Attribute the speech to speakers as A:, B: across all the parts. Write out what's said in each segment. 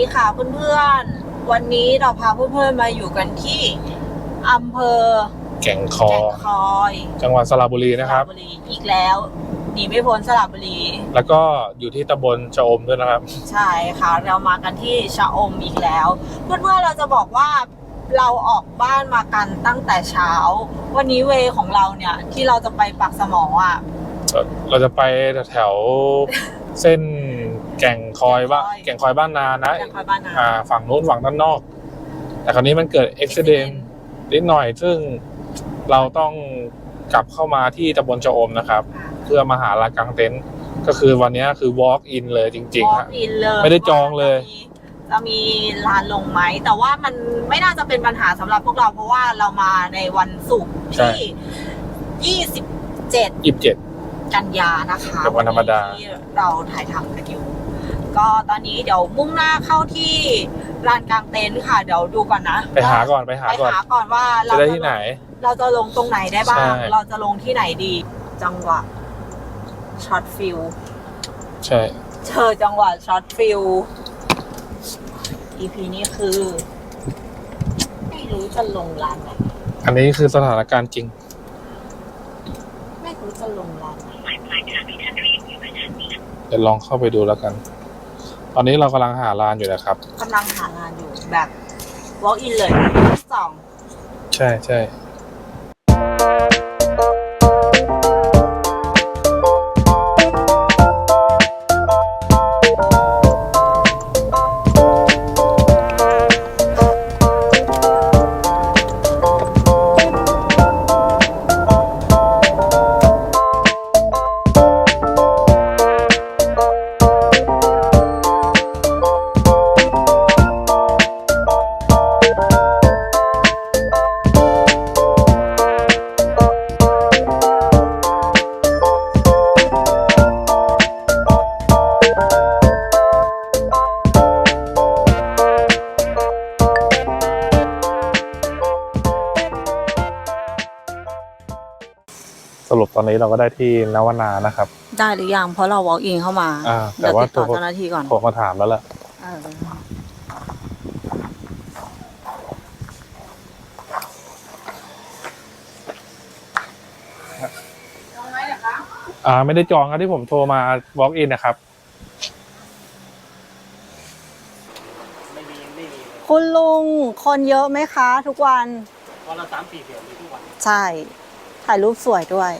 A: สวัสดีค่ะเพื่อนๆ วันนี้เราพาเพื่อนๆมาอยู่กันที่อำเภอ
B: แก่งคอ
A: แก่งคอย
B: จังหวัดสระบุรีนะครับ
A: สระบุรีอีกแล้วหนีไม่พ้นสระบุรี
B: แล้วก็อยู่ที่ตำบลชะอมด้วยนะครับ
A: ใช่ค่ะเรามากันที่ชะอมอีกแล้ว เพื่อนๆเราจะบอกว่าเราออกบ้านมากันตั้งแต่เช้า วันนี้เวของเราเนี่ยที่เราจะไปปักสมออะ
B: เราจะไปแถวเส้น แก่งคอยบ้านแก่งคอยบ้านนานะ
A: แก่งคอยบ้านนา
B: อ่า ฝั่งนู้นฝั่งด้านนอก แต่คราวนี้มันเกิดอุบิเหตุนิดหน่อย ซึ่งเราต้องกลับเข้ามาที่ตำบลชะอมนะครับ เพื่อมาหาลานกลางเต็นท์ก็คือวันนี้คือ walk in เลยจริงๆ
A: วอ
B: ฮะ
A: ล์กอินเลย
B: ไม่ได้จองเลย
A: จะมีลานลงไหม แต่ว่ามันไม่น่าจะเป็นปัญหาสำหรับพวกเราเพราะว่าเรามาในวันศุกร์
B: ใช่
A: ที่ 27
B: ยี่สิบเจ็ด
A: กันยานะคะ
B: เป็นวันธรรมดา
A: ที่เราถ่ายทำกันอยู่ ก็ตอนนี้เดี๋ยวมุ่งหน้าเข้าที่ลานกลางเต็นท์ค่ะ เดี๋ยวดูก่อนนะ
B: ไปหาก่อนไปหา
A: ไป
B: ก่อน
A: หาก่อนว่าเรา
B: จะได้ที่ไหน
A: เราจะลงตรงไหนได้บ้าง
B: ใช่
A: เราจะลงที่ไหนดี จังหวะช็อตฟิล
B: ใช่
A: เจอจังหวะช็อตฟิล EP นี้คือ ไม่รู้จะลงร้านไหน
B: อันนี้คือสถานการณ์จริง
A: ไม่รู้จะลงร้านไหน
B: เดี๋ยวลองเข้าไปดูแล้วกัน ตอนนี้เรากำลังหาร้านอยู่นะครับ
A: กำลังหางานอยู่แบบ walk in เลยสอง
B: ใช่ใช่ เราก็ได้ที่นวนานะครับ
A: ได้หรือยังเพราะเรา walk in เข้ามา
B: อ่าแต่
A: เดี๋ยว
B: ว่า
A: ติดต่อ
B: ตัว
A: เจ้าหน้าที่ก่อน
B: ผมมาถามแล้วแหละ
A: เออ
B: อ่าไม่ได้จองครับที่ผมโทรมา walk in นะครับ
C: ไม่มีไม่มีเลย
A: คุณลุงคนเยอะไหมคะ ทุกวัน
C: วันละสามสี่เดือนมีทุกวัน
A: ใช่ ถ่ายรูปสวยด้วย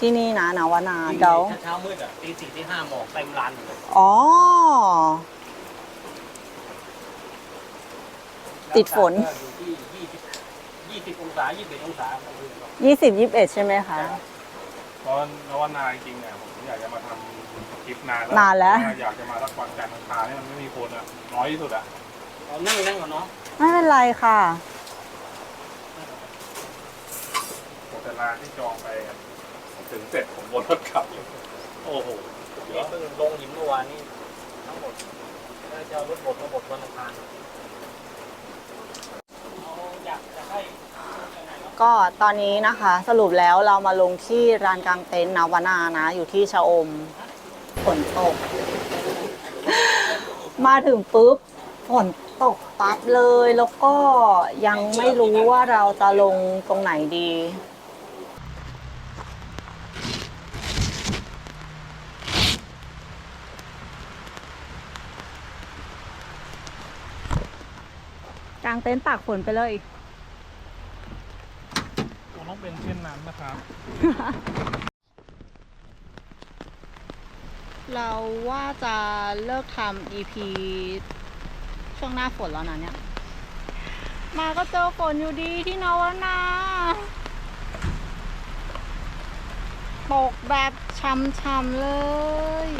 A: ที่นี่นะนาวนาเดา
C: เช้ามืดอะตีสี่ตีห้าหมอกเต็มร้านเลย
A: อ๋อ ติดฝน
C: แล้วก็อยู่ที่ยี่สิบยี่สิบองศายี่สิบเอ็ดองศาก็คือแบบ
A: ยี่สิบยี่สิบเอ็ดใช่ไหมคะ
B: เพราะนวนาจริงๆเนี่ยผมอยากจะมาทำคลิปนานแล้ว
A: นานแล้ว
B: อยากจะมาสักวันจันทร์อังคารเนี่ยมันไม่มีคนอะน้อยที่สุดอะ
C: เอานั่งนั่งก่อนเนาะ
A: ไม่เป็นไรค่ะ
B: ผมจะลาที่จองไปอะผม ถึงเสร็จผมวนรถกลับเลย
C: โอ้โหนี่เพิ่งลงหินเมื่อวานนี่ทั้งหมดแล้วจะเอารถบดมาบดวันอังคารเอาอยากจะให้ยังไงเนาะ
A: ก็ตอนนี้นะคะสรุปแล้วเรามาลงที่ร้านกลางเต็นท์นาวนานะ อยู่ที่ชะอมฝนตก มาถึงปุ๊บฝนตกปั๊บเลย แล้วก็ยังไม่รู้ว่าเราจะลงตรงไหนดี กลางเต็นท์ตากฝนไปเลย
B: ผมต้องเป็นเช่นนั้นนะครับ
A: เราว่าจะเลิกทำ EP ช่วงหน้าฝนแล้วนะเนี่ย มาก็เจอฝนอยู่ดีที่นวนาตกแบบช่ำๆเลย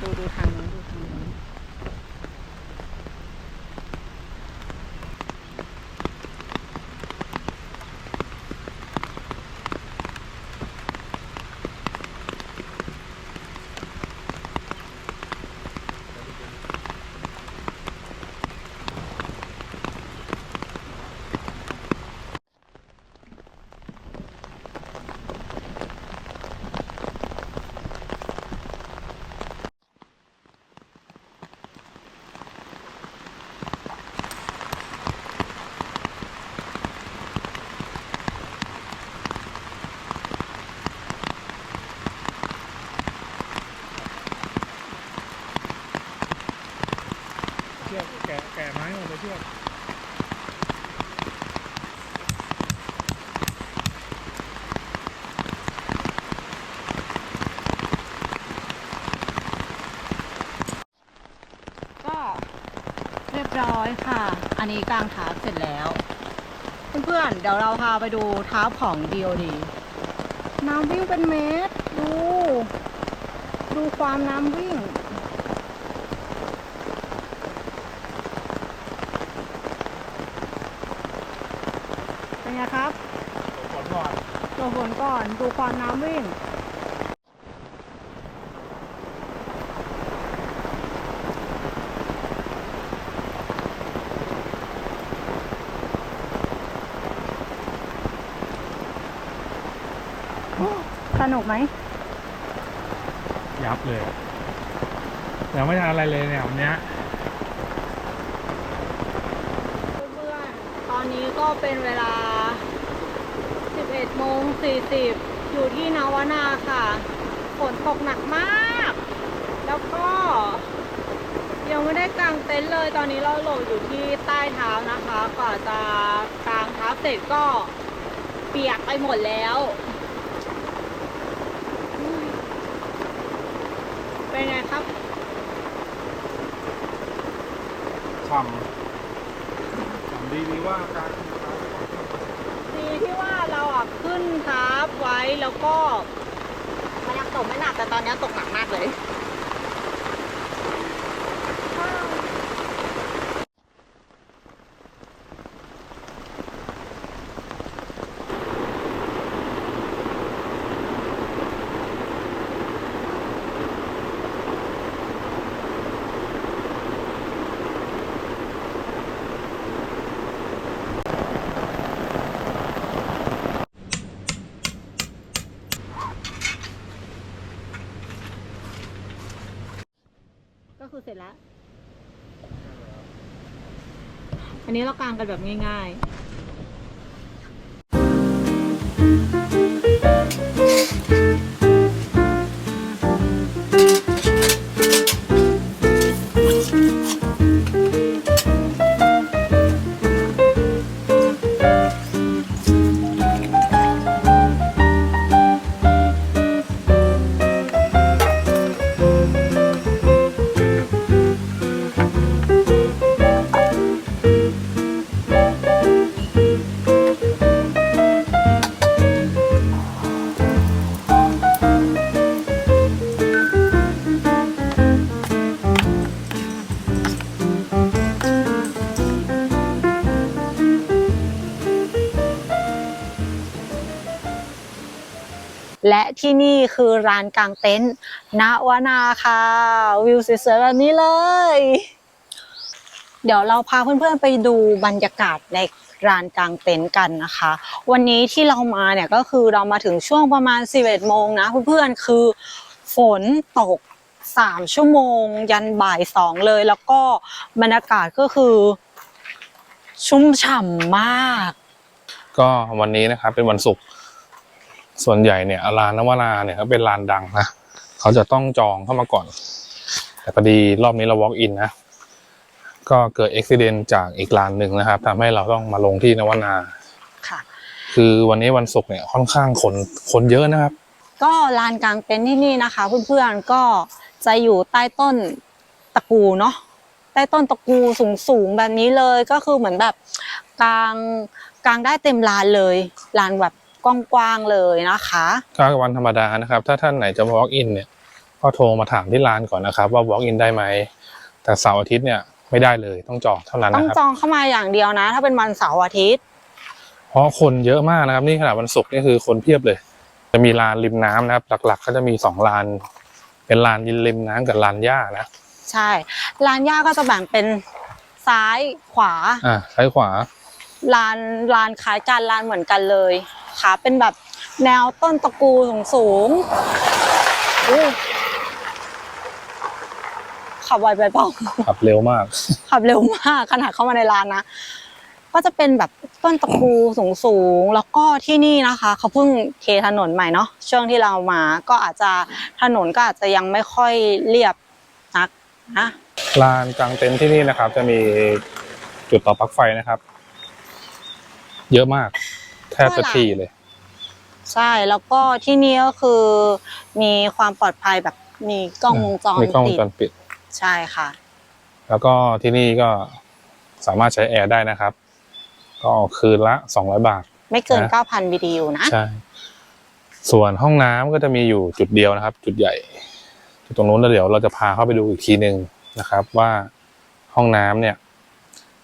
A: ดูดูทางนี้ดูทางนี้ อันนี้กลางทาร์ปเสร็จแล้ว เพื่อนๆ เดี๋ยวเราพาไปดูทาร์ปของ DOD น้ำวิ่งเป็นเมตร ดู ดูความน้ำวิ่ง เป็นไงครับ
B: ผลก่อน
A: ดูฝนก่อน ดูความน้ำวิ่ง สนุกไหม
B: ยับเลยยังไม่ทันอะไรเลยเนี่ยวันเนี้ย
A: เพื่อนๆ ตอนนี้ก็เป็นเวลา 11โมง40 อยู่ที่นาวนาค่ะ ฝนตกหนักมาก แล้วก็ ยังไม่ได้กางเต็นท์เลย ตอนนี้เราโหลดอยู่ที่ใต้เท้านะคะ กว่าจะกางเท้าเสร็จก็เปียกไปหมดแล้วอืมเป็นไงครับ
B: ฉ่ำฉ่ำดีดีว่าการ
A: ดีที่ว่าเราอะขึ้นทับไว้แล้วก็มันยังตกไม่หนักแต่ตอนนี้ตกหนักมากเลย ก็คือเสร็จแล้ว อันนี้เรากางกันแบบง่ายๆ ที่นี่คือร้านกางเต็นท์ณวนาค่ะ วิวสวยๆแบบนี้เลย เดี๋ยวเราพาเพื่อนๆไปดูบรรยากาศในร้านกางเต็นท์กันนะคะ วันนี้ที่เรามาเนี่ยก็คือเรามาถึงช่วงประมาณ 11โมงนะเพื่อนๆคือฝนตก 3 ชั่วโมง ยันบ่ายสองเลย แล้วก็บรรยากาศก็คือชุ่มฉ่ำมาก
B: ก็วันนี้นะครับเป็นวันศุกร์ ส่วนใหญ่เนี่ยลานนวนาเนี่ยเขาเป็นลานดังนะเขาจะต้องจองเข้ามาก่อน แต่พอดีรอบนี้เรา walk in นะ ก็เกิดอุบิเหตุจากอีกลานหนึ่งนะครับทำให้เราต้องมาลงที่นวนา
A: ค่ะ
B: คือวันนี้วันศุกร์เนี่ยค่อนข้างคนคนเยอะนะครับ
A: ก็ลานกลางเต็นท์ที่นี่นะคะ เพื่อนๆก็จะอยู่ใต้ต้นตะกูเนาะใต้ต้นตะกูสูงๆแบบนี้เลยก็คือเหมือนแบบกลางกลางได้เต็มลานเลยลานแบบ กว้างๆเลยนะคะ
B: ถ้าวันธรรมดานะครับ ถ้าท่านไหนจะ walk in เนี่ยก็โทรมาถามที่ร้านก่อนนะครับ ว่า walk in ได้ไหมแต่เสาร์อาทิตย์เนี่ยไม่ได้เลยต้องจองเท่านั้น
A: ต้อง
B: นะครับ
A: จองเข้ามาอย่างเดียวนะ ถ้าเป็นวันเสาร์อาทิตย์
B: เพราะคนเยอะมากนะครับ นี่ขนาดวันศุกร์นี่คือคนเพียบเลย จะมีลานริมน้ำนะครับ หลักๆ ก็จะมีสองลาน เป็นลานยินริมน้ำกับลานหญ้านะ
A: ใช่ลานหญ้าก็จะแบ่งเป็นซ้ายขวา
B: อ่าซ้ายขวา
A: ลานลานคล้ายกันลานเหมือนกันเลย ค่ะเป็นแบบแนวต้นตะกูสูงสูงๆอู้ขับไวไปเปล่า
B: ขับเร็วมาก
A: ขับเร็วมากขนาดเข้ามาในร้านนะก็จะเป็นแบบต้นตะกูสูงสูงๆแล้วก็ที่นี่นะคะเขาเพิ่งเทถนนใหม่เนาะช่วงที่เรามาก็อาจจะถนนก็อาจจะยังไม่ค่อยเรียบนักนะ
B: ลานกลางเต็นท์ที่นี่นะครับ จะมีจุดต่อปลั๊กไฟนะครับ เยอะมากแทบจะทีเลย
A: ใช่แล้วก็ที่นี่ก็คือมีความปลอดภัยแบบมีกล้องวงจร
B: มีกล้องว
A: ปิ
B: ง
A: ด
B: จรปิด
A: ใช่ค่ะ
B: แล้วก็ที่นี่ก็สามารถใช้แอร์ได้นะครับ ก็คืนละ200บาท
A: ไม่เกิน
B: นะ
A: 9,000 BTU นะ
B: ใช่ส่วนห้องน้ำก็จะมีอยู่จุดเดียวนะครับ จุดใหญ่จุดตรงนู้นแล้วเดี๋ยวเราจะพาเข้าไปดูอีกทีหนึ่งนะครับ ว่าห้องน้ำเนี่ย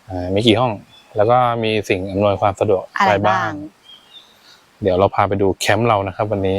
B: อ่ามีกี่ห้อง แล้วก็มีสิ่งอำนวยความสะดวก
A: อะ
B: อะไรไร
A: บ้า
B: บ้างง เดี๋ยวเราพาไปดูแคมป์เรานะครับ วันนี้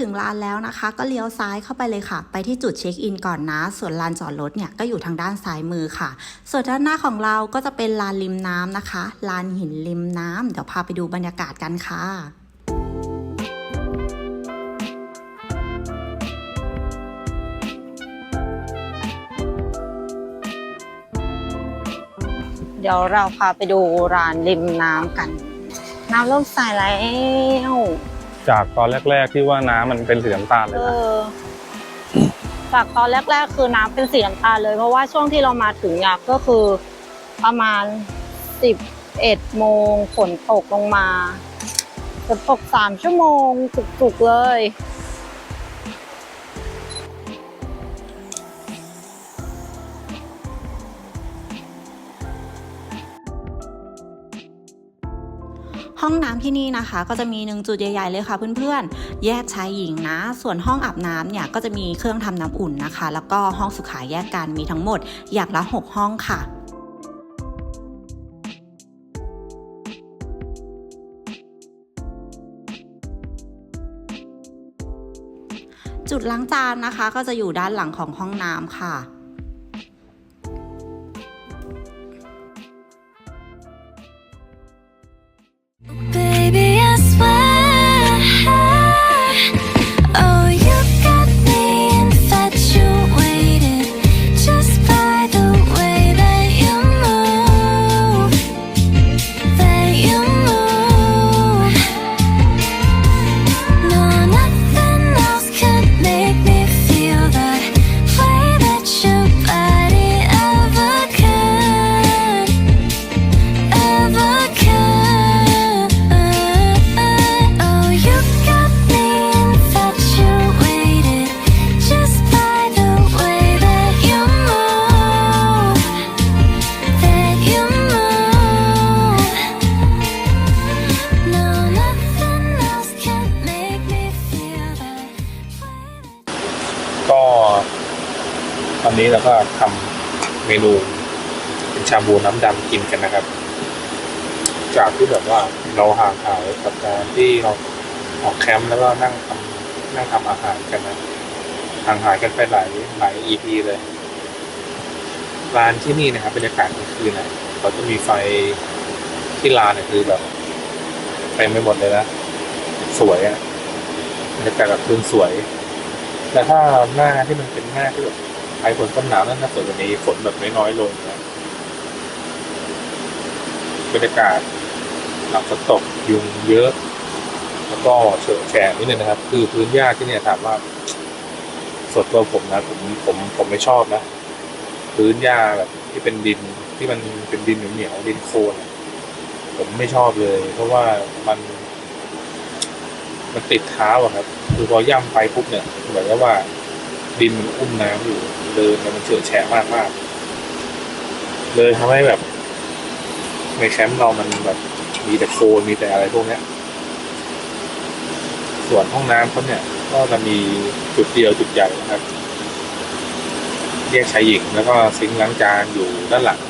D: ถึงลานแล้วนะคะ ก็เลี้ยวซ้ายเข้าไปเลยค่ะ ไปที่จุดเช็คอินก่อนนะ ส่วนลานจอดรถเนี่ยก็อยู่ทางด้านซ้ายมือค่ะ ส่วนด้านหน้าของเราก็จะเป็นลานริมน้ำนะคะลานหินริมน้ำเดี๋ยวพาไปดูบรรยากาศกันค่ะ
A: เดี๋ยวเราพาไปดูร้านริมน้ำกัน น้ำเริ่มใสแล้ว
B: จากตอนแรก ๆ ที่ว่าน้ำมันเป็นสีน้ำตาลเล
A: เอย
B: นะ
A: อจากตอนแรก ๆ คือน้ำเป็นสีน้ำตาลเลย เพราะว่าช่วงที่เรามาถึงอะก็คือประมาณสิบเอ็ดโมงฝนตกลงมาฝนตกสามชั่วโมงจุกๆเลย
D: องน้ำที่นี่นะคะ ก็จะมีหนึ่งจุดใหญ่ๆเลยค่ะเพื่อนๆ แยกชายหญิงนะ ส่วนห้องอาบน้ำเนี่ยก็จะมีเครื่องทำน้ำอุ่นนะคะ แล้วก็ห้องสุขาแยกกันมีทั้งหมดอย่างละ 6 ห้องค่ะจุดล้างจานนะคะ ก็จะอยู่ด้านหลังของห้องน้ำค่ะ
B: เมนูเป็นชาบูน้ำดำกินกันนะครับ จากที่แบบว่าเราห่างหายกับการที่เราออกแคมป์แล้วก็นั่งทำนั่งทำอาหารกันนะห่างหายกันไปหลายหลาย EP เลยร้านที่นี่นะครับบรรยากาศกลางคืนนะเขาจะมีไฟที่ร้านเนี่ยคือแบบเต็มไปหมดเลยนะสวยอะบรรยากาศกลางคืนสวย แต่ถ้าหน้าที่มันเป็นหน้าที่แบบ ปลายฝนต้นหนาวนั่นน่าสวยกว่านี้ฝนแบบน้อยๆลงนะบรรยากาศหลังฝนตกยุงเยอะ แล้วก็เฉอะแฉะนิดนึงนะครับ คือพื้นหญ้าที่เนี่ยถามว่าส่วนตัวผมนะผมผมผมไม่ชอบนะ พื้นหญ้าแบบที่เป็นดินที่มันเป็นดินเหนียวๆดินโคลนผมไม่ชอบเลย เพราะว่ามันมันติดเท้าอะครับ คือพอย่ำไปปุ๊บเนี่ยเหมือนกับว่าดินมันอุ้มน้ำอยู่ ดินแล้วมันเฉื่อะแฉะมากมากเลยทำให้แบบ ในแคมป์เรามันแบบมีแต่โคลนมีแต่อะไรพวกเนี้ย ส่วนห้องน้ำเขาเนี่ยก็จะมีจุดเดียวจุดใหญ่นะครับแยกชายหญิงแล้วก็ซิงค์ล้างจานอยู่ด้านหลัง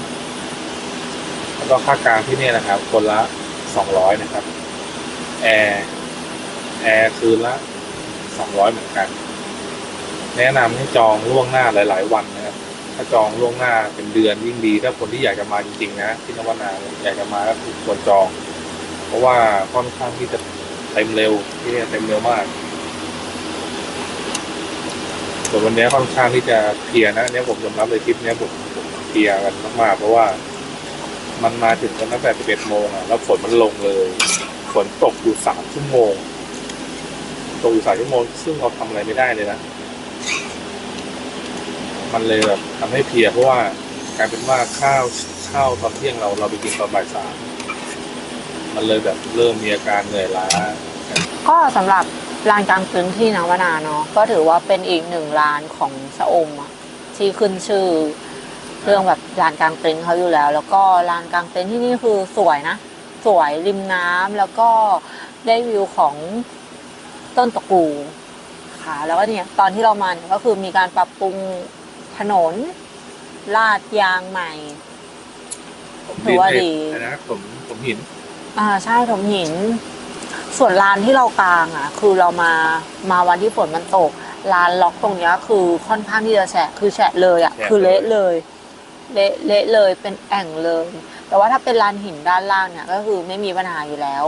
B: แล้วก็ค่ากลางที่นี่นะครับ คนละสองร้อยนะครับ แอร์แอร์คืนละสองร้อยเหมือนกัน แนะนำให้จองล่วงหน้าหลาย ๆ วันนะครับ ถ้าจองล่วงหน้าเป็นเดือนยิ่งดี ถ้าคนที่อยากจะมาจริง ๆ นะที่นวนาอยากจะมาก็คือควรจอง เพราะว่าค่อนข้างที่จะเต็มเร็วที่เนี่ยเต็มเร็วมากส่วนวันนี้ค่อนข้างที่จะเพียนะเนี่ยผมยอมรับเลยทริปเนี้ยผมผมเพียกันมากๆเพราะว่ามันมาถึงกันตั้งแต่ 11 โมงอะ แล้วฝนมันลงเลย ฝนตกอยู่สามชั่วโมง ตกอยู่สามชั่วโมง ซึ่งเราทำอะไรไม่ได้เลยนะ มันเลยแบบทำให้เพลียเพราะว่ากลายเป็นว่าข้าวข้าวตอนเที่ยงเราเราไปกินตอนบ่ายสามมันเลยแบบเริ่มมีอาการเหนื่อยล้า
E: ก็สำหรับลานกลางเต็นที่นวนาเนาะก็ถือว่าเป็นอีกหนึ่งลานของชะอมอะที่ขึ้นชื่อ เรื่องแบบลานกลางเต็นท์เขาอยู่แล้ว แล้วก็ลานกลางเต็นท์ที่นี่คือสวยนะ สวยริมน้ำแล้วก็ได้วิวของต้นตะกูค่ะแล้วก็เนี่ยตอนที่เรามาเนี่ยก็คือมีการปรับปรุง ถนน ลาดยางใหม่
B: ผม
E: ถือว่าดี
B: นะผมผมหิน
E: อ่าใช่ถมหิน ส่วนลานที่เรากางอะ คือเรามามาวันที่ฝนมันตกลานล็อกตรงเนี้ยคือค่อนข้างที่จะแฉะคือแฉะเลยอะ
B: แฉะ
E: คือ
B: เลย
E: เละเลย เละเละเลยเป็นแอ่งเลย แต่ว่าถ้าเป็นลานหินด้านล่างเนี่ย ก็คือไม่มีปัญหาอยู่แล้ว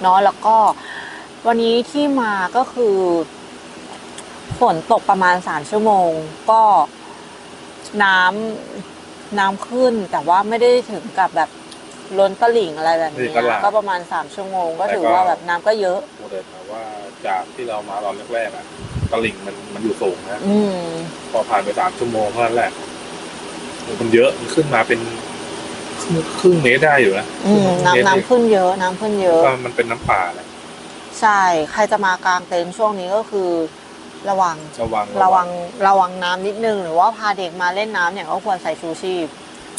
E: เนาะแล้วก็ วันนี้ที่มาก็คือ ฝนตกประมาณสามชั่วโมง ก็น้ำน้ำขึ้นแต่ว่าไม่ได้ถึงกับแบบล้นตลิ่งอะไรแบบ
B: ไม่ถึ
E: นี้
B: งกับหลาก
E: ก็ประมาณสามชั่วโมง ก็
B: แต่
E: ถือ
B: ก็
E: ว่าแบบน้ำก็เยอะ
B: พูดเลยนะว่าจากที่เรามาตอนแรกๆอะตลิ่งมันมันอยู่สูงนะ
E: อืม
B: พอผ่านไปสามชั่วโมงเท่านั้นแหละมันเยอะมันขึ้นมาเป็นครึ่งครึ่งเมตรได้อยู่นะ
E: อืม
B: ครึ่งเมตร
E: น้ำน้ำขึ้นเยอะ น้ำขึ้นเยอะ
B: ก็มันเป็นน้ำป่าแหละ
E: ใช่ ใครจะมากางเต็นท์ช่วงนี้ก็คือ ระวัง
B: ระวัง
E: ระวังระวังน้ำนิดนึง หรือว่าพาเด็กมาเล่นน้ำเนี่ยก็ควรใส่ชูชีพ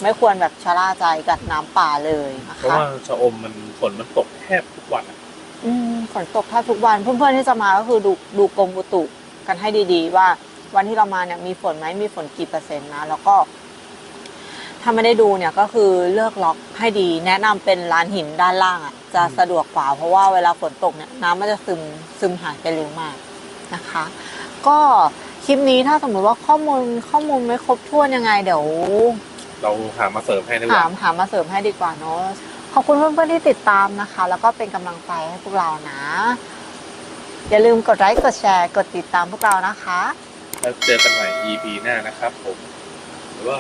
E: ไม่ควรแบบชะล่าใจกับน้ำป่าเลยนะ
B: เพราะ
E: คะ
B: ว่าชะอมมันฝนมันตกแทบทุกวันอะ
E: อืมฝนตกแทบทุกวันเพื่อนๆที่จะมาก็คือดูดูกรมอุตุกันให้ดีๆ ว่าวันที่เรามาเนี่ยมีฝนไหมมีฝนกี่เปอร์เซ็นต์นะ แล้วก็ถ้าไม่ได้ดูเนี่ยก็คือเลือกล็อกให้ดี แนะนำเป็นลานหินด้านล่างอะจะสะดวกกว่าเพราะว่าเวลาฝนตกเนี่ยน้ำมันจะซึมซึมหายไปเร็วมาก นะคะ ก็คลิปนี้ถ้าสมมติว่าข้อมูลข้อมูลไม่ครบถ้วนยังไงเดี๋ยว
B: เราหามาเสริมให้ดีก
E: ถา
B: ว่า
E: มถามมาเสริมให้ดีกว่าเนาะขอบคุณเพื่อนๆที่ติดตามนะคะ แล้วก็เป็นกำลังใจให้พวกเรานะ อย่าลืมกดไลค์กดแชร์กดติดตามพวกเรานะคะ
B: แล้วเจอกันใหม่ EP หน้านะครับผมหรือว่า